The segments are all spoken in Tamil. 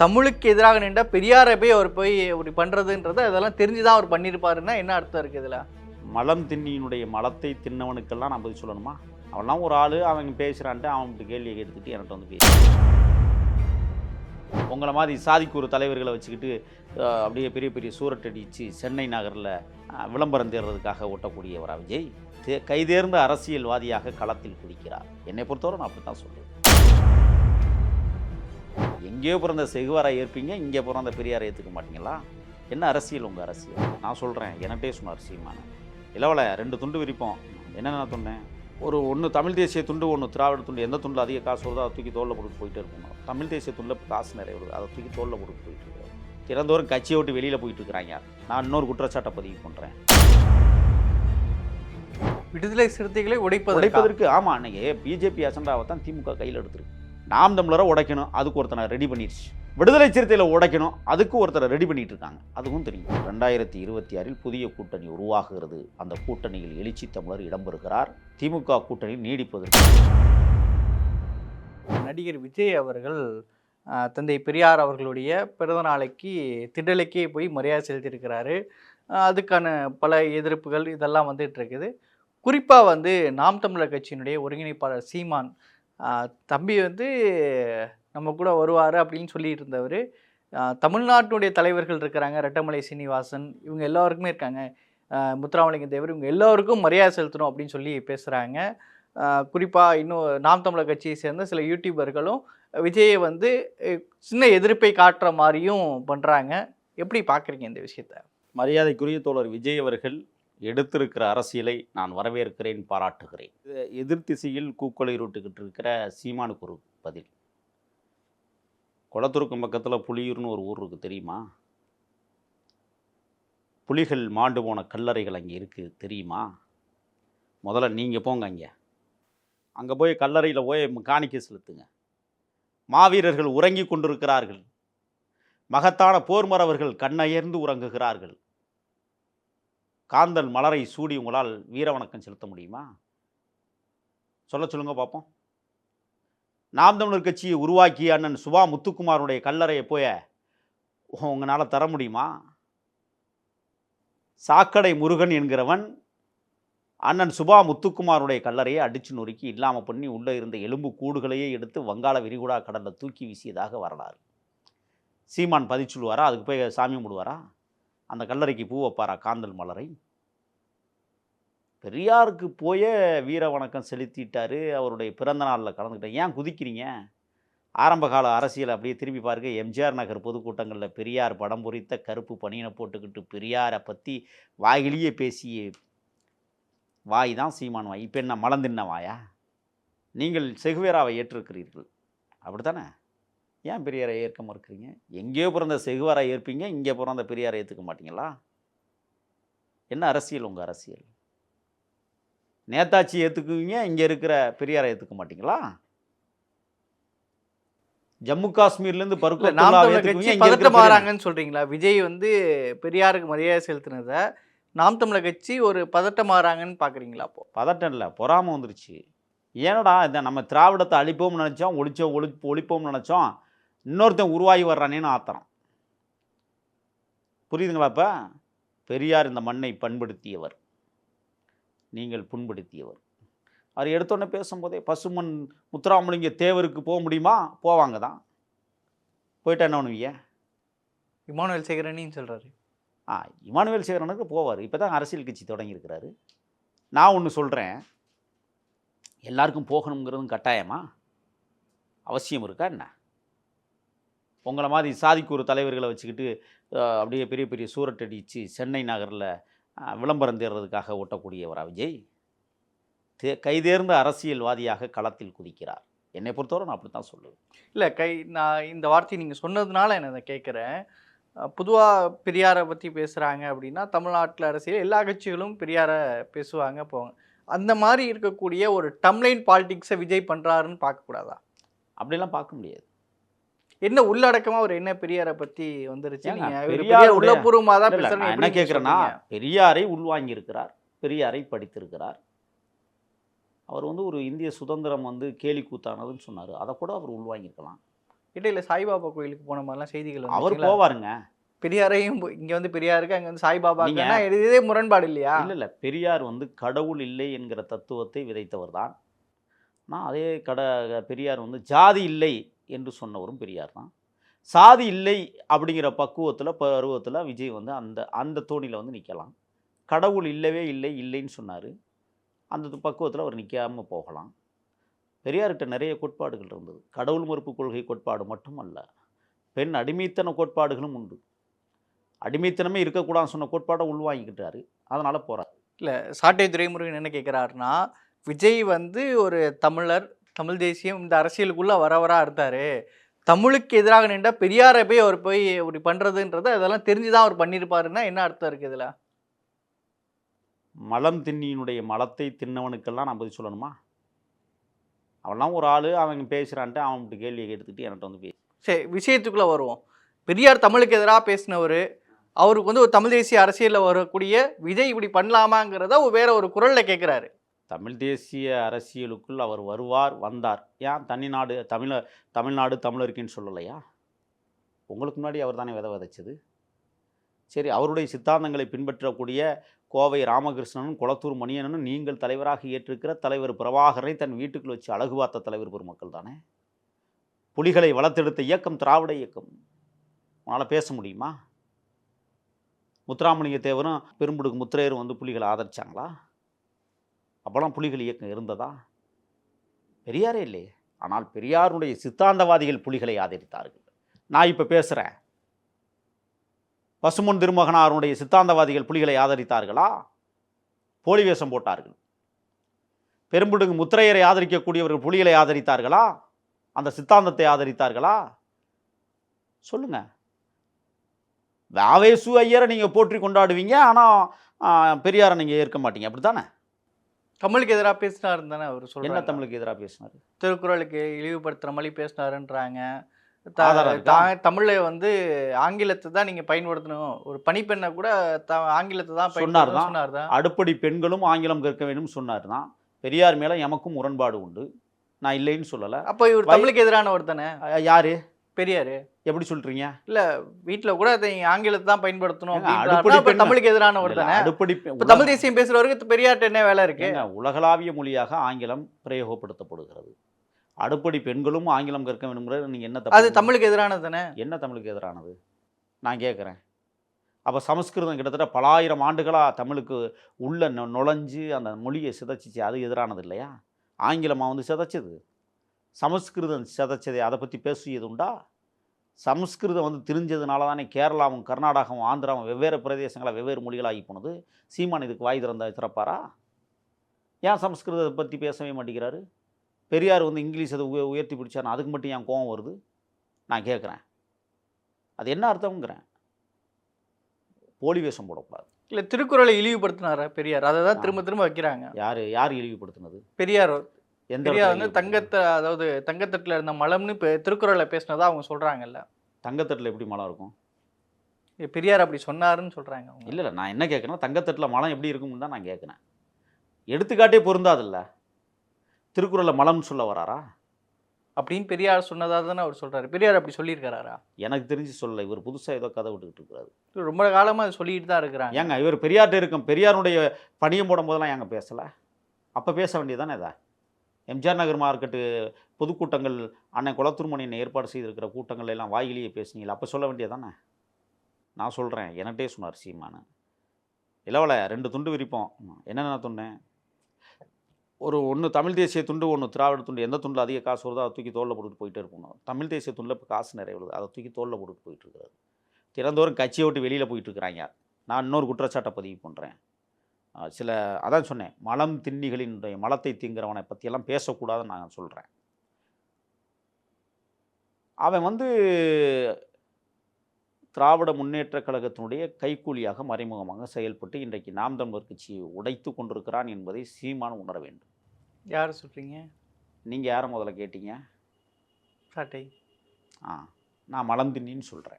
தமிழுக்கு எதிராக நின்ற பெரியாரை போய் அவர் போய் இப்படி பண்ணுறதுன்றது அதெல்லாம் தெரிஞ்சுதான் அவர் பண்ணியிருப்பாருன்னா என்ன அர்த்தம் இருக்குது இதில்? மலம் திண்ணியினுடைய மலத்தை தின்னவனுக்கெல்லாம் நான் பதில் சொல்லணுமா? அவன்லாம் ஒரு ஆள் அவன் பேசுகிறான்ட்டு அவன் கேள்வி கேள்வியை எடுத்துக்கிட்டு என்கிட்ட வந்து பேச. உங்களை மாதிரி சாதிக்கூறு தலைவர்களை வச்சுக்கிட்டு அப்படியே பெரிய பெரிய சூரட்டடிச்சு சென்னை நகரில் விளம்பரம் தேர்றதுக்காக ஓட்டக்கூடியவரா விஜய் தே- கைதேர்ந்த அரசியல்வாதியாக களத்தில் குதிக்கிறார். என்னை பொறுத்தவரை நான் அப்படி தான் சொல்லுவேன். எங்கேயோ பிறந்த செகுவாரை ஏற்பீங்க இங்கே பிறந்த பெரியாரை ஏற்றுக்க மாட்டீங்களா? என்ன அரசியல் உங்கள் அரசியல்? நான் சொல்கிறேன் எனட்டே சொன்னார் சீமானன் இளவலை ரெண்டு துண்டு விரிப்போம். என்னென்ன துண்டேன்? ஒரு ஒன்று தமிழ் தேசிய துண்டு ஒன்று திராவிட துண்டு. எந்த துண்டு அதிக காசு வருதோ அதை தூக்கி தோளில் போட்டு போயிட்டே இருக்கணும் தமிழ் தேசிய துண்டில் காசு நிறைய வருது. அதை தூக்கி தோளில் போட்டு போயிட்டு இருக்காரு திறந்தோறும் கட்சியை விட்டு வெளியில் போயிட்டு இருக்கிறாங்க. நான் இன்னொரு குற்றச்சாட்டை பதிவு பண்ணுறேன் விடுதலை சிறுத்தைகளை உடைப்பது உடைப்பதற்கு ஆமாம் அன்னைக்கு பிஜேபி அசண்டாவை தான் திமுக கையில் எடுத்திருக்கு. நாம் தமிழரை உடைக்கணும். அதுக்கு ஒருத்தனை ரெடி பண்ணிடுச்சு விடுதலை சிறுத்தையில் உடைக்கணும். அதுக்கு ஒருத்தரை ரெடி பண்ணிட்டு இருக்காங்க அதுவும் தெரியும். ரெண்டாயிரத்தி இருபத்தி ஆறில் புதிய கூட்டணி உருவாகுகிறது அந்த கூட்டணியில் எழுச்சி தமிழர் இடம்பெறுகிறார். திமுக கூட்டணி நீடிப்பதற்கு நடிகர் விஜய் அவர்கள் தந்தை பெரியார் அவர்களுடைய பிறந்த நாளைக்கு திடலைக்கே போய் மரியாதை செலுத்தியிருக்கிறாரு. அதுக்கான பல எதிர்ப்புகள் இதெல்லாம் வந்துட்டு இருக்குது. குறிப்பாக வந்து நாம் தமிழர் கட்சியினுடைய ஒருங்கிணைப்பாளர் சீமான் தம்பி வந்து நம்ம கூட வருவார் அப்படின்னு சொல்லிட்டு இருந்தவர் தமிழ்நாட்டினுடைய தலைவர்கள் இருக்கிறாங்க. ரெட்டமலை சீனிவாசன் இவங்க எல்லாருக்குமே இருக்காங்க. முத்துராமலிங்க தேவர் இவங்க எல்லாருக்கும் மரியாதை செலுத்தணும் அப்படின்னு சொல்லி பேசுகிறாங்க குறிப்பாக இன்னும் நாம் தமிழர் கட்சியை சேர்ந்த சில யூடியூபர்களும் விஜயை வந்து சின்ன எதிர்ப்பை காட்டுற மாதிரியும் பண்ணுறாங்க எப்படி பார்க்குறீங்க இந்த விஷயத்த? மரியாதைக்குரிய தோழர் விஜய் அவர்கள் எடுத்திருக்கிற அரசியலை நான் வரவேற்கிறேன் பாராட்டுகிறேன். எதிர் திசையில் கூக்கொலை ரூட்டுக்கிட்டு இருக்கிற சீமானுக்கு ஒரு பதில். குளத்துருக்கும் பக்கத்தில் புலியூர்னு ஒரு ஊர் இருக்குது தெரியுமா? புலிகள் மாண்டு போன கல்லறைகள் அங்கே இருக்குது தெரியுமா? முதல்ல நீங்கள் போங்க அங்கே. அங்கே போய் கல்லறையில் போய் காணிக்கை செலுத்துங்க. மாவீரர்கள் உறங்கி கொண்டிருக்கிறார்கள். மகத்தான போர்மறவர்கள் கண்ணயர்ந்து உறங்குகிறார்கள். காந்தல் மலரை சூடி உங்களால் வீர வணக்கம் செலுத்த முடியுமா? சொல்ல சொல்லுங்க பார்ப்போம் நாம் தமிழர் கட்சியை உருவாக்கிய அண்ணன் சுபா முத்துக்குமாருடைய கல்லறையை போய உங்களால் தர முடியுமா? சாக்கடை முருகன் என்கிறவன் அண்ணன் சுபா முத்துக்குமாருடைய கல்லறையை அடித்து நொறுக்கி இல்லாமல் பண்ணி உள்ளே இருந்த எலும்பு கூடுகளையே எடுத்து வங்காள விரிகுடா கடலில் தூக்கி வீசியதாக வரலாறு. சீமான் பதிச்சுடுவாரா? அதுக்கு போய் சாமி கும்பிடுவாரா? அந்த கல்லறைக்கு பூ வைப்பாரா காந்தல் மலரை? பெரியாருக்கு போயே வீர வணக்கம் செலுத்திட்டாரு அவருடைய பிறந்த நாளில் கலந்துக்கிட்டேன். ஏன் குதிக்கிறீங்க? ஆரம்ப கால அரசியல் அப்படியே திரும்பி பாருங்க. எம்ஜிஆர் நகர் பொதுக்கூட்டங்களில் பெரியார் படம் பொறித்த கருப்பு பனியனை போட்டுக்கிட்டு பெரியாரை பற்றி வாயிலேயே பேசிய. வாய் தான் சீமான் வாய். இப்போ என்ன மலந்தின்ன வாயா? நீங்கள் செகுவேராவை ஏற்றிருக்கிறீர்கள். அப்படித்தானே? ஏன் பெரியாரை ஏற்க மறுக்கிறீங்க? எங்கேயோ பிறந்த செகுவாரை ஏற்பீங்க இங்கே பிறந்த பெரியாரை ஏற்றுக்க மாட்டீங்களா? என்ன அரசியல் உங்கள் அரசியல்? நேதாச்சி ஏற்றுக்குவீங்க இங்கே இருக்கிற பெரியாரை ஏற்றுக்க மாட்டீங்களா? ஜம்மு காஷ்மீர்லேருந்து கட்சி பதட்டமாகறாங்கன்னு சொல்றீங்களா? விஜய் வந்து பெரியாருக்கு மரியாதை செலுத்தினதை நாம் தமிழர் கட்சி ஒரு பதட்டமாகறாங்கன்னு பார்க்குறீங்களா அப்போ? பதட்டம் இல்லை பொறாமை வந்துருச்சு. ஏனடா இந்த நம்ம திராவிடத்தை அழிப்போம்னு நினச்சோம் ஒழிச்சோம் ஒளி ஒழிப்போம்னு நினச்சோம் இன்னொருத்தன் உருவாகி வர்றானேன்னு ஆத்திரம். புரியுதுங்களா இப்போ பெரியார் இந்த மண்ணை பண்படுத்தியவர். நீங்கள் புண்படுத்தியவர். அவர் எடுத்தோன்னே பேசும்போதே பசுமன் முத்துராமலிங்க தேவருக்கு போக முடியுமா? போவாங்க தான். போயிட்டா என்ன பண்ணுவீங்க? இமானுவேல் சேகரனின்னு சொல்றாரு. ஆ இமானுவேல் சேகரனுக்கு போவார். இப்போ தான் அரசியல் கட்சி தொடங்கியிருக்கிறாரு. நான் ஒன்று சொல்கிறேன் எல்லாருக்கும் போகணுங்கிறதும் கட்டாயமா? அவசியம் இருக்கா என்ன? உங்களை மாதிரி சாதிக்கு ஒரு தலைவர்களை வச்சுக்கிட்டு அப்படியே பெரிய பெரிய சூரட்டடிச்சு சென்னை நகரில் விளம்பரம் தேர்றதுக்காக ஓட்டக்கூடியவரா விஜய்? தே கைதேர்ந்த அரசியல்வாதியாக களத்தில் குதிக்கிறார். என்னை பொறுத்தவரை நான் அப்படி தான் சொல்லுவேன். இல்லை கை நான் இந்த வார்த்தையை நீங்கள் சொன்னதுனால நான் இதை கேட்குறேன். பொதுவாக பெரியாரை பற்றி பேசுகிறாங்க அப்படின்னா தமிழ்நாட்டில் அரசியல் எல்லா கட்சிகளும் பெரியாரை பேசுவாங்க போவாங்க. அந்த மாதிரி இருக்கக்கூடிய ஒரு டம்லைன் பாலிடிக்ஸை விஜய் பண்ணுறாருன்னு பார்க்கக்கூடாதா? அப்படிலாம் பார்க்க முடியாது. என்ன உள்ளடக்கமாக அவர் என்ன பெரியாரை பற்றி வந்துருச்சு? பெரியார் உள்ளபூர்வமாக தான் என்ன கேட்குறேன்னா பெரியாரை உள்வாங்கியிருக்கிறார் பெரியாரை படித்திருக்கிறார். அவர் வந்து ஒரு இந்திய சுதந்திரம் வந்து கேலி கூத்தானதுன்னு சொன்னார். அதை கூட அவர் உள்வாங்கியிருக்கலாம். இடையில சாய்பாபா கோயிலுக்கு போன மாதிரிலாம் செய்திகள் அவர்? போவாருங்க. பெரியாரையும் இங்க வந்து பெரியாருக்கு அங்க வந்து சாய்பாபா இதே முரண்பாடு இல்லையா? இல்ல இல்ல பெரியார் வந்து கடவுள் இல்லை என்கிற தத்துவத்தை விதைத்தவர் தான். நான் அதே கட பெரியார் வந்து ஜாதி இல்லை என்று சொன்னவரும் பெரியார் தான். சாதி இல்லை அப்படிங்கிற பக்குவத்தில் பருவத்தில் விஜய் வந்து அந்த அந்த தோணியில் வந்து நிற்கலாம் கடவுள் இல்லவே இல்லை இல்லைன்னு சொன்னார். அந்த பக்குவத்தில் அவர் நிற்காமல் போகலாம். பெரியார்கிட்ட நிறைய கோட்பாடுகள் இருந்தது. கடவுள் மறுப்பு கொள்கை கோட்பாடு மட்டும் அல்ல பெண் அடிமைத்தன கோட்பாடுகளும் உண்டு. அடிமைத்தனமே இருக்கக்கூடாதுன்னு சொன்ன கோட்பாடை உள்வாங்கிக்கிட்டாரு. அதனால் போகிறார் இல்லை சாட்டை துரைமுருகன் என்ன கேட்குறாருன்னா விஜய் வந்து ஒரு தமிழர் தமிழ் தேசியம் இந்த அரசியலுக்குள்ள வரவரா இருந்தாரு. தமிழுக்கு எதிராக நின்றா பெரியாரை போய் அவர் போய் இப்படி பண்றதுன்றத அதெல்லாம் தெரிஞ்சுதான் அவர் பண்ணியிருப்பாருன்னா என்ன அர்த்தம் இருக்கு இதுல? மலம் திண்ணியினுடைய மலத்தை தின்னவனுக்கெல்லாம் நான் பதில் சொல்லணுமா? அவன்லாம் ஒரு ஆள் அவன் பேசுகிறான்ட்டு அவன் இப்படி கேள்வியை எடுத்துக்கிட்டு என்கிட்ட வந்து பேசு. சரி விஷயத்துக்குள்ள வருவோம். பெரியார் தமிழுக்கு எதிராக பேசினவர் அவருக்கு வந்து ஒரு தமிழ் தேசிய அரசியலில் வரக்கூடிய விஜய் இப்படி பண்ணலாமாங்கிறத வேற ஒரு குரல்ல கேட்குறாரு தமிழ் தேசிய அரசியலுக்குள் அவர் வருவார் வந்தார். ஏன் தனி நாடு தமிழ தமிழ்நாடு தமிழருக்குன்னு சொல்லலையா? உங்களுக்கு முன்னாடி அவர் தானே விதை விதைச்சது. சரி அவருடைய சித்தாந்தங்களை பின்பற்றக்கூடிய கோவை ராமகிருஷ்ணனும் குளத்தூர் மணியனும் நீங்கள் தலைவராக ஏற்றிருக்கிற தலைவர் பிரபாகரனை தன் வீட்டுக்குள் வச்சு அழகு பார்த்த தலைவர் பெருமக்கள் தானே? புலிகளை வளர்த்தெடுத்த இயக்கம் திராவிட இயக்கம். உன்னால் பேச முடியுமா? முத்துராமலிங்க தேவரும் பெரும்புடுக்கு முத்திரையரும் வந்து புலிகளை ஆதரிச்சாங்களா? அப்போலாம் புலிகள் இயக்கம் இருந்ததா? பெரியாரே இல்லையே. ஆனால் பெரியாருடைய சித்தாந்தவாதிகள் புலிகளை ஆதரித்தார்கள். நான் இப்போ பேசுகிறேன் பசுமன் திருமகனாருடைய சித்தாந்தவாதிகள் புலிகளை ஆதரித்தார்களா? போலி வேஷம் போட்டார்கள். பெரும்புடுங்கு முத்திரையரை ஆதரிக்கக்கூடியவர்கள் புலிகளை ஆதரித்தார்களா? அந்த சித்தாந்தத்தை ஆதரித்தார்களா? சொல்லுங்க. வாவேசு ஐயரை நீங்கள் போற்றி கொண்டாடுவீங்க ஆனால் பெரியாரை நீங்கள் ஏற்க மாட்டீங்க. அப்படி தானே தமிழுக்கு எதிராக பேசினாரு தானே அவர் என்ன சொல்றாங்க தமிழுக்கு எதிராக பேசினார்? திருக்குறளுக்கு இழிவுபடுத்துற மாதிரி பேசினாருன்றாங்க? தமிழ்ல வந்து ஆங்கிலத்தை தான் நீங்க பயன்படுத்தணும். ஒரு பணிப்பெண்ணை கூட த- ஆங்கிலத்தை தான் சொன்னார் தான். அடுப்படி பெண்களும் ஆங்கிலம் கற்க வேண்டும் சொன்னார் தான். பெரியார் மேலே எமக்கும் முரண்பாடு உண்டு. நான் இல்லைன்னு சொல்லலை. அப்போ இவர் தமிழுக்கு எதிரானவர் தானே? யாரு? பெரியாரு. எப்படி சொல்றீங்க? வீட்ல கூட அதை ஆங்கிலத்தை தான் பயன்படுத்தணும் தமிழுக்கு எதிரானவர் இல்ல, தானே அடுப்படி தமிழ் தேசியம் பேசுறவருக்கு பெரியார்ட்ட என்ன வேலை இருக்கு? உலகளாவிய மொழியாக ஆங்கிலம் பிரயோகப்படுத்தப்படுகிறது. அடுப்படி பெண்களும் ஆங்கிலம் கற்க வேண்டும்ங்கிறது நீங்க என்ன அது தமிழுக்கு எதிரானது தானே? என்ன தமிழுக்கு எதிரானது? நான் கேட்குறேன் அப்போ சமஸ்கிருதம் கிட்டத்தட்ட பலாயிரம் ஆண்டுகளாக தமிழுக்கு உள்ள நு நுழைஞ்சு அந்த மொழியை சிதைச்சிச்சு அது எதிரானது இல்லையா? ஆங்கிலமாக வந்து சிதைச்சது? சமஸ்கிருதம் சிதைச்சதை அதை பற்றி பேசியது உண்டா? சமஸ்கிருதம் வந்து தெரிஞ்சதுனால தானே கேரளாவும் கர்நாடகாவும் ஆந்திராவும் வெவ்வேறு பிரதேசங்களை வெவ்வேறு மொழிகளாகி போனது. சீமான் இதுக்கு வாய் திறந்த திறப்பாரா? ஏன் சமஸ்கிருதத்தை பற்றி பேசவே மாட்டேங்கிறாரு? பெரியார் வந்து இங்கிலீஷ் அதை உய உயர்த்தி பிடிச்சாருன்னு அதுக்கு மட்டும் ஏன் கோவம் வருது? நான் கேட்குறேன். அது என்ன அர்த்தம்ங்கிறேன். போலி வேஷம் போடக்கூடாது. இல்ல திருக்குறளை இழிவுபடுத்தினாரா பெரியார்? அதை தான். திரும்ப திரும்ப வைக்கிறாங்க. யார் யார் இழிவுபடுத்தினது? பெரியார் இடத்துல வந்து தங்கத்தை அதாவது தங்கத்தட்டுல இருந்த மலம்னு இப்ப திருக்குறளை பேசினதா அவங்க சொல்றாங்கல்ல. தங்கத்தட்டில் எப்படி மலம் இருக்கும்? பெரியார் அப்படி சொன்னாருன்னு சொல்றாங்க அவங்க. இல்லை இல்லை. நான் என்ன கேட்குறேன்னா தங்கத்தட்டில் மலம் எப்படி இருக்கும்னு தான் நான் கேட்குறேன் எடுத்துக்காட்டே பொருந்தாதில்ல. திருக்குறளில் மலம்னு சொல்ல வராரா? அப்படின்னு பெரியார் சொன்னதா தானே அவர் சொல்றாரு. பெரியார் அப்படி சொல்லியிருக்காரா எனக்கு தெரிஞ்சு சொல்லலை. இவர் புதுசாக ஏதோ கதை விட்டுக்கிட்டு இருக்கிறாரு ரொம்ப காலமா அது சொல்லிட்டு தான் இருக்கிறாங்க. ஏங்க இவர் பெரியார்ட்ட இருக்கும். பெரியாருடைய பணியம் போடும் போதெல்லாம் ஏங்க பேசலை? அப்போ பேச வேண்டியதானே இதை? எம்ஜிஆர் நகர் மார்க்கெட்டு பொதுக்கூட்டங்கள் அன்னை குளத்துருமணியின் ஏற்பாடு செய்திருக்கிற கூட்டங்கள் எல்லாம் வாயிலேயே பேசுனீங்களா அப்போ சொல்ல வேண்டியதானே நான் சொல்கிறேன் என்கிட்டே சொன்னார் சீமானு. இளவலை ரெண்டு துண்டு விரிப்போம். என்னென்ன துண்டு? ஒரு ஒன்று தமிழ் தேசிய துண்டு ஒன்று திராவிட துண்டு. எந்த துண்டில் அதிக காசு வருதோ அதை தூக்கி தோளில் போட்டுட்டு போயிட்டே இருக்கணும் தமிழ் தேசிய துண்டில் இப்போ காசு நிறைய வருது. அதை தூக்கி தோளில் போட்டுட்டு போயிட்டு இருக்காரு திறந்தோறும் கட்சியை விட்டு வெளியில் போயிட்டு இருக்கிறாங்க நான் இன்னொரு குற்றச்சாட்டை பதிவு பண்ணுறேன் சில அதான் சொன்னேன். மலம் திண்ணிகளினுடைய மலத்தை திங்கிறவனை பற்றியெல்லாம் பேசக்கூடாதுன்னு நான் சொல்கிறேன் அவன் வந்து திராவிட முன்னேற்றக் கழகத்தினுடைய கைக்கூலியாக மறைமுகமாக செயல்பட்டு இன்றைக்கு நாம் தமிழர் கட்சியை உடைத்து கொண்டிருக்கிறான் என்பதை சீமான் உணர வேண்டும். யார் சொல்றீங்க? நீங்கள் யாரை முதல்ல கேட்டீங்க? சாட்டை. ஆ நான் மலம் திண்ணின்னு சொல்கிறேன்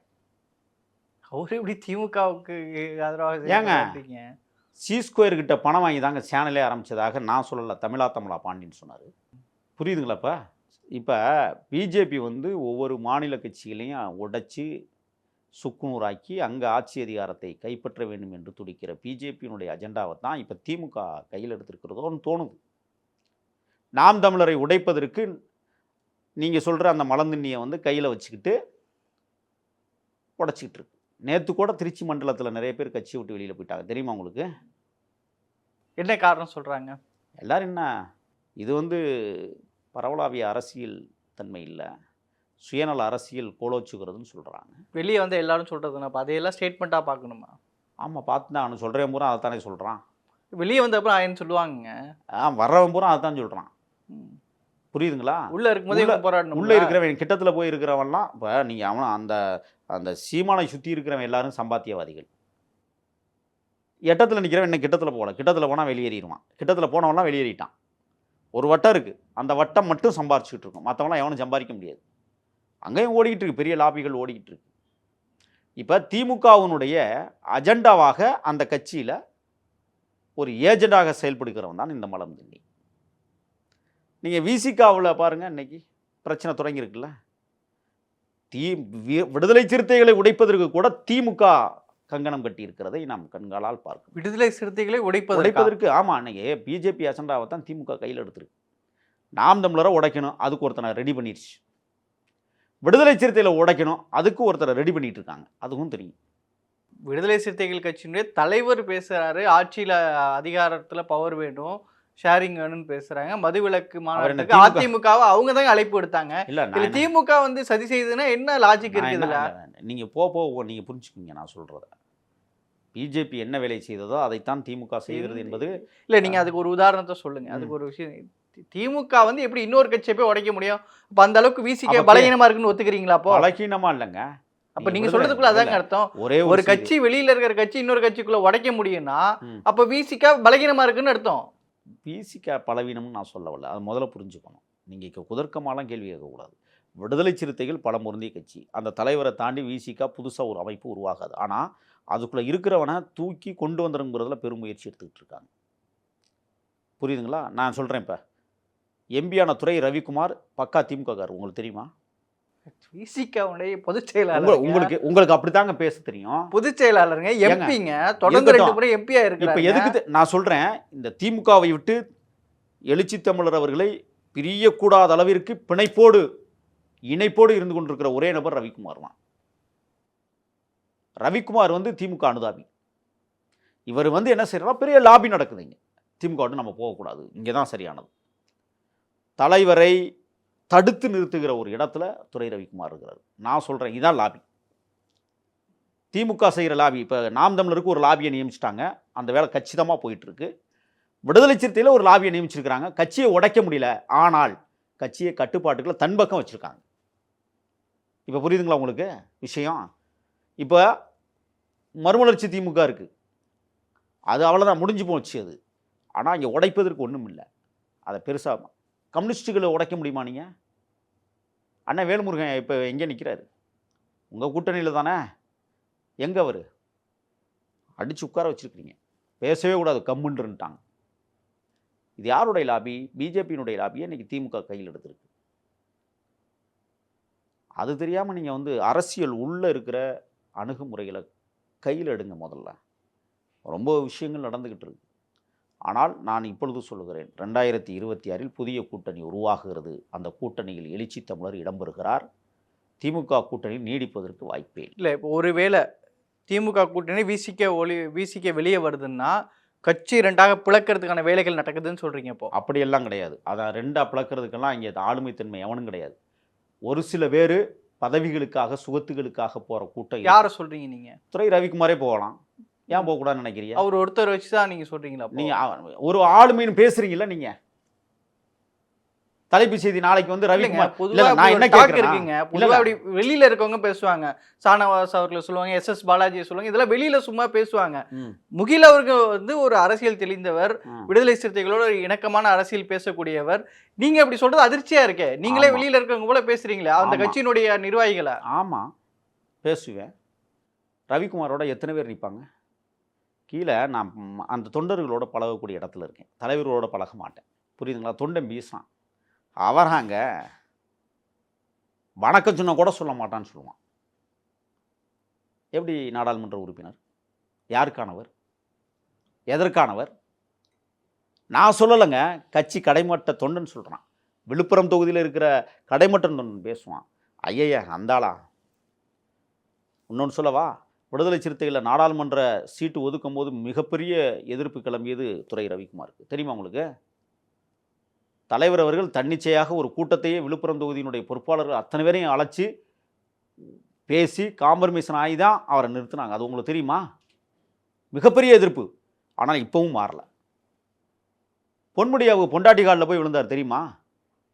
அவரு இப்படி திமுகவுக்கு ஆதரவாக ஏங்க? சி ஸ்கொயர்கிட்ட பணம் வாங்கி தாங்க சேனலே ஆரம்பித்ததாக நான் சொல்லலை தமிழா தமிழா பாண்டின்னு சொன்னார். புரியுதுங்களாப்பா இப்போ? பிஜேபி வந்து ஒவ்வொரு மாநில கட்சிகளையும் உடைச்சி சுக்குநூறாக்கி அங்கே ஆட்சி அதிகாரத்தை கைப்பற்ற வேண்டும் என்று துடிக்கிற பிஜேபியினுடைய அஜெண்டாவை தான் இப்போ திமுக கையில் எடுத்திருக்கிறதோன்னு தோணுது. நாம் தமிழரை உடைப்பதற்கு நீங்கள் சொல்கிற அந்த மலந்திண்ணியை வந்து கையில் வச்சுக்கிட்டு உடச்சிக்கிட்டு இருக்கு. நேற்று கூட திருச்சி மண்டலத்தில் நிறைய பேர் கட்சி விட்டு வெளியில் போயிட்டாங்க. தெரியுமா உங்களுக்கு? என்ன காரணம் சொல்றாங்க? எல்லாரும் என்ன? இது வந்து பரவலாவிய அரசியல் தன்மை இல்லை. சுயநல அரசியல் கோலோச்சுக்கிறதுன்னு சொல்கிறாங்க வெளியே வந்து எல்லாரும் சொல்றதுன்னா அப்ப அதையெல்லாம் ஸ்டேட்மெண்ட்டா பார்க்கணுமா? ஆமாம் பார்த்து தான் அவனு சொல்கிறேன் பூரா அதை தானே சொல்கிறான் வெளியே வந்த அப்புறம் ஆயின்னு சொல்லுவாங்க ஆ வர்றவன் பூரா அதை தான் சொல்கிறான். புரியுதுங்களா? உள்ள இருக்கும்போதே போராடணும் உள்ளே இருக்கிறவன் கிட்டத்தில் போய் இருக்கிறவன்லாம் இப்போ நீங்கள் அவன் அந்த அந்த சீமானை சுற்றி இருக்கிறவன் எல்லாரும் சம்பாத்தியவாதிகள். எட்டத்தில் நிற்கிறவன் என்ன கிட்டத்தில் போகல. கிட்டத்தில் போனால் வெளியேறிடுவான். கிட்டத்தில் போனவன்லாம் வெளியேறிட்டான். ஒரு வட்டம் இருக்குது அந்த வட்டம் மட்டும் சம்பாரிச்சுக்கிட்டு இருக்கும். மற்றவங்களாம் எவனும் சம்பாதிக்க முடியாது. அங்கேயும் ஓடிக்கிட்டு இருக்கு. பெரிய லாபிகள் ஓடிக்கிட்டு இருக்கு. இப்போ திமுகவினுடைய அஜெண்டாவாக அந்த கட்சியில் ஒரு ஏஜெண்டாக செயல்படுகிறவன் தான் இந்த மலம் திண்ணி நீங்கள் விசிகாவில் பாருங்கள் இன்னைக்கு பிரச்சனை தொடங்கியிருக்குல்ல. தீ வி- விடுதலை சிறுத்தைகளை உடைப்பதற்கு கூட திமுக கங்கணம் கட்டி இருக்கிறதை நாம் கண்களால் பார்க்கணும் விடுதலை சிறுத்தைகளை உடைப்பதற்கா? உடைப்பதற்கு ஆமாம் அன்னைக்கு பிஜேபி அஜெண்டாவை தான் திமுக கையில் எடுத்திருக்கு. நாம் தமிழரை உடைக்கணும் அதுக்கு ஒருத்தனை ரெடி பண்ணிருச்சு. விடுதலை சிறுத்தைகளை உடைக்கணும் அதுக்கு ஒருத்தரை ரெடி பண்ணிட்டு இருக்காங்க அதுவும் தெரியும். விடுதலை சிறுத்தைகள் கட்சியினுடைய தலைவர் பேசுறாரு ஆட்சியில அதிகாரத்துல பவர் வேணும் ஷேரிங் வேணும்னு பேசுறாங்க. மதுவிலக்கு மாநாட்டுக்கு திமுக? அதிமுகவை அவங்க தான் அழைப்பு எடுத்தாங்க இல்லை திமுக வந்து சதி செய்யுதுன்னா என்ன லாஜிக் இருக்குதுல நீங்க போ போ நீங்க புரிஞ்சுக்குங்க நான் சொல்றத. பிஜேபி என்ன வேலை செய்ததோ அதைத்தான் திமுக செய்கிறது என்பது இல்ல நீங்க அதுக்கு ஒரு உதாரணத்தை சொல்லுங்க. அதுக்கு ஒரு விஷயம். திமுக வந்து எப்படி இன்னொரு கட்சியை போய் உடைக்க முடியும்? அப்ப அந்த அளவுக்கு வீசிக்க அப்ப பலகீனமா இருக்குன்னு ஒத்துக்கிறீங்களா அப்போ? பலகீனமா இல்லைங்க. அப்ப நீங்க சொல்றதுக்குள்ள அதாங்க. அர்த்தம். ஒரே ஒரு. கட்சி வெளியில இருக்கிற கட்சி இன்னொரு கட்சிக்குள்ள உடைக்க முடியும்னா. அப்ப வீசிக்க பலகீனமா இருக்குன்னு அர்த்தம். பிசிக பலவீனம்னு நான் சொல்ல வரல. அது முதல்ல புரிஞ்சுக்கணும். நீங்கள் இப்போ குதர்க்கமாலாம் கேள்வி கேட்கக்கூடாது. விடுதலை சிறுத்தைகள் பல முருந்திய கட்சி. அந்த தலைவரை தாண்டி விசிகா புதுசாக ஒரு அமைப்பு உருவாகாது. ஆனால் அதுக்குள்ளே இருக்கிறவனை தூக்கி கொண்டு வந்துருங்கிறதுல பெருமுயற்சி எடுத்துக்கிட்டு இருக்காங்க. புரியுதுங்களா? நான் சொல்கிறேன் இப்போ. எம்பியான துறை ரவிக்குமார் பக்கா திமுககார் உங்களுக்கு தெரியுமா? விசிகாவுடைய பொதுச் செயலாளர் உங்களுக்கு உங்களுக்கு அப்படித்தாங்க பேச தெரியும். பொதுச் செயலாளருங்க. எம்பிங்க தொடர்ந்து ரெண்டு. முறை எம்பியா இப்போ இருக்கிறாங்க எதுக்கு நான் சொல்கிறேன் இந்த திமுகவை விட்டு எழுச்சி தமிழர் அவர்களை பிரியக்கூடாத அளவிற்கு பிணைப்போடு இணைப்போடு இருந்து கொண்டிருக்கிற ஒரே நபர் ரவிக்குமார் தான். ரவிக்குமார் வந்து திமுக அனுதாபி. இவர் வந்து என்ன செய்யறா பெரிய லாபி நடக்குது இங்கே. திமுக நம்ம போகக்கூடாது. இங்கே தான் சரியானது. தலைவரை தடுத்து நிறுத்துகிற ஒரு இடத்துல துறை ரவிக்குமார் இருக்கிறார். நான் சொல்கிறேன் இதுதான் லாபி. திமுக செய்கிற லாபி இப்போ நாம் தமிழருக்கு ஒரு லாபியை நியமிச்சிட்டாங்க. அந்த வேலை கச்சிதமாக போயிட்டுருக்கு. விடுதலை சிறுத்தையில் ஒரு லாபியை நியமிச்சிருக்கிறாங்க. கட்சியை உடைக்க முடியல. ஆனால் கட்சியை கட்டுப்பாட்டுக்குள்ள தன் பக்கம் வச்சுருக்காங்க. இப்போ புரியுதுங்களா உங்களுக்கு விஷயம்? இப்போ மறுமலர்ச்சி திமுக இருக்குது அது அவ்வளோதான் முடிஞ்சு போச்சு அது. ஆனால் இங்கே உடைப்பதற்கு ஒன்றும் இல்லை அதை பெருசாக கம்யூனிஸ்ட்டுகளை உடைக்க முடியுமா நீங்கள் அண்ணன் வேல்முருகன் இப்போ எங்கே நிற்கிறாரு உங்கள் கூட்டணியில் தானே? எங்கே அவர்? அடித்து உட்கார வச்சுருக்குறீங்க. பேசவே கூடாது கம்முன்றுன்ட்டாங்க. இது யாருடைய லாபி? பிஜேபியினுடைய லாபியை? இன்றைக்கி திமுக கையில் எடுத்திருக்கு. அது தெரியாமல் நீங்கள் வந்து அரசியல் உள்ளே இருக்கிற அணுகுமுறைகளை கையில் எடுங்க முதல்ல. ரொம்ப விஷயங்கள் நடந்துக்கிட்டு இருக்கு. ஆனால் நான் இப்பொழுது சொல்லுகிறேன் ரெண்டாயிரத்தி இருபத்தி ஆறில் புதிய கூட்டணி உருவாகுகிறது அந்த கூட்டணியில் எழுச்சி தமிழர் இடம்பெறுகிறார். திமுக கூட்டணி நீடிப்பதற்கு வாய்ப்பே இல்லை. இப்போ ஒருவேளை திமுக கூட்டணி விசிக்க ஒளி விசிக்க வெளியே வருதுன்னா கட்சி ரெண்டாக பிளக்கிறதுக்கான வேலைகள் நடக்குதுன்னு சொல்றீங்க இப்போ. அப்படியெல்லாம் கிடையாது. அதை ரெண்டாக பிளக்கிறதுக்கெல்லாம் இங்கே ஆளுமைத்தன்மை எவனும் கிடையாது. ஒரு சில பேர் பதவிகளுக்காக சுகத்துகளுக்காக போகிற கூட்டம். யாரை சொல்றீங்க நீங்க? துரை ரவிக்குமாரே போகலாம். ஏன் போகக்கூடாதுன்னு நினைக்கிறீங்க? அவர் ஒருத்தர் வச்சு தான் நீங்க சொல்றீங்களா அப்போ? நீங்கள் ஒரு ஆளுமைன்னு பேசுறீங்கல்ல நீங்கள் தலைப்பு செய்தி நாளைக்கு வந்து ரவிக்குமார் நான் என்ன ஒரு பொதுவா அப்படி வெளியில இருக்கவங்க பேசுவாங்க. சானவாஸ் அவர்களை சொல்லுவாங்க எஸ் எஸ் பாலாஜி சொல்லுவாங்க இதெல்லாம் வெளியில சும்மா பேசுவாங்க. முகில் அவர்கள் வந்து ஒரு அரசியல் தெளிந்தவர். விடுதலை சிறுத்தைகளோட ஒரு இணக்கமான அரசியல் பேசக்கூடியவர். நீங்க அப்படி சொல்றது அதிர்ச்சியா இருக்கே. நீங்களே ஆமா. வெளியில இருக்கவங்க போல பேசுறீங்களே அந்த ஆமா. கட்சியினுடைய நிர்வாகிகளை? ஆமாம் பேசுவேன். ரவிக்குமாரோட எத்தனை பேர் நிற்பாங்க கீழே நான் அந்த தொண்டர்களோட பழகக்கூடிய இடத்துல இருக்கேன். தலைவர்களோட பழக மாட்டேன். புரியுதுங்களா? தொண்டன் பீசான் அவராங்க வணக்கம் சொன்ன கூட சொல்ல மாட்டான்னு சொல்லுவான். எப்படி நாடாளுமன்ற உறுப்பினர்? யாருக்கானவர்? எதற்கானவர்? நான் சொல்லலைங்க. கட்சி கடைமட்ட தொண்டன் சொல்கிறான் விழுப்புரம் தொகுதியில் இருக்கிற கடைமட்டன் தொண்டன் பேசுவான். ஐயய்ய அந்தாளா இன்னொன்று சொல்லவா? விடுதலை சிறுத்தைகளில் நாடாளுமன்ற சீட்டு ஒதுக்கும் போது மிகப்பெரிய எதிர்ப்பு கிளம்பியது துறை ரவிக்குமாருக்கு. தெரியுமா உங்களுக்கு? தலைவர் அவர்கள் தன்னிச்சையாக ஒரு கூட்டத்தையே விழுப்புரம் தொகுதியினுடைய பொறுப்பாளர்கள் அத்தனை பேரையும் அழைச்சி பேசி காம்பர்மேஷன் ஆகி தான் அவரை நிறுத்தினாங்க. அது உங்களுக்கு தெரியுமா? மிகப்பெரிய எதிர்ப்பு. ஆனால் இப்போவும் மாறல. பொன்முடி அவங்க பொண்டாட்டி காலில் போய் விழுந்தார் தெரியுமா?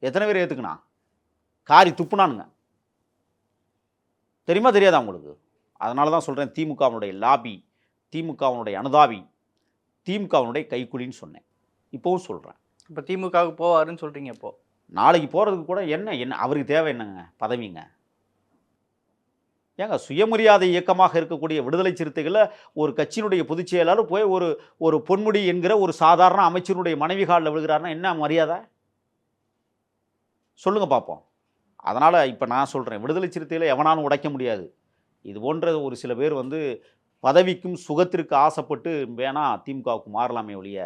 எத்தனை பேர் ஏற்றுக்குனா காரி துப்புனானுங்க. தெரியுமா தெரியாதா உங்களுக்கு? அதனால தான் சொல்கிறேன் திமுகவினுடைய லாபி திமுகவினுடைய அனுதாபி திமுகவினுடைய கைக்குலின்னு சொன்னேன். இப்போவும் சொல்கிறேன் இப்போ திமுகவுக்கு போவாருன்னு சொல்றீங்க இப்போ? நாளைக்கு போகிறதுக்கு கூட என்ன என்ன அவருக்கு தேவை என்னங்க பதவிங்க? ஏங்க சுயமரியாதை இயக்கமாக இருக்கக்கூடிய விடுதலை சிறுத்தைகளில் ஒரு கட்சியினுடைய பொதுச் செயலாளர் போய் ஒரு ஒரு பொன்முடி என்கிற ஒரு சாதாரண அமைச்சருடைய மனைவி காலில் விழுகிறாருன்னா என்ன மரியாதை? சொல்லுங்க பார்ப்போம் அதனால் இப்போ நான் சொல்கிறேன் விடுதலை சிறுத்தைகளை எவனாலும் உடைக்க முடியாது. இது போன்ற ஒரு சில பேர் வந்து பதவிக்கும் சுகத்திற்கு ஆசைப்பட்டு வேணா திமுகவுக்கு மாறலாமே ஒழிய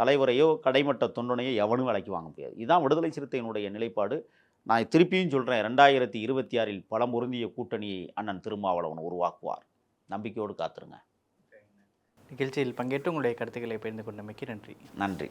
தலைவரையோ கடைமட்ட தொண்டனையோ எவனும் விலைக்கு வாங்க முடியாது. இதுதான் விடுதலை சிறுத்தையினுடைய நிலைப்பாடு. நான் திருப்பியும் சொல்கிறேன் ரெண்டாயிரத்தி இருபத்தி ஆறில் பலம் பொருந்திய கூட்டணியை அண்ணன் திருமாவளவன் உருவாக்குவார். நம்பிக்கையோடு காத்துருங்க. நிகழ்ச்சியில் பங்கேற்று உங்களுடைய கருத்துக்களை பகிர்ந்து கொண்டமைக்கு நன்றி. நன்றி.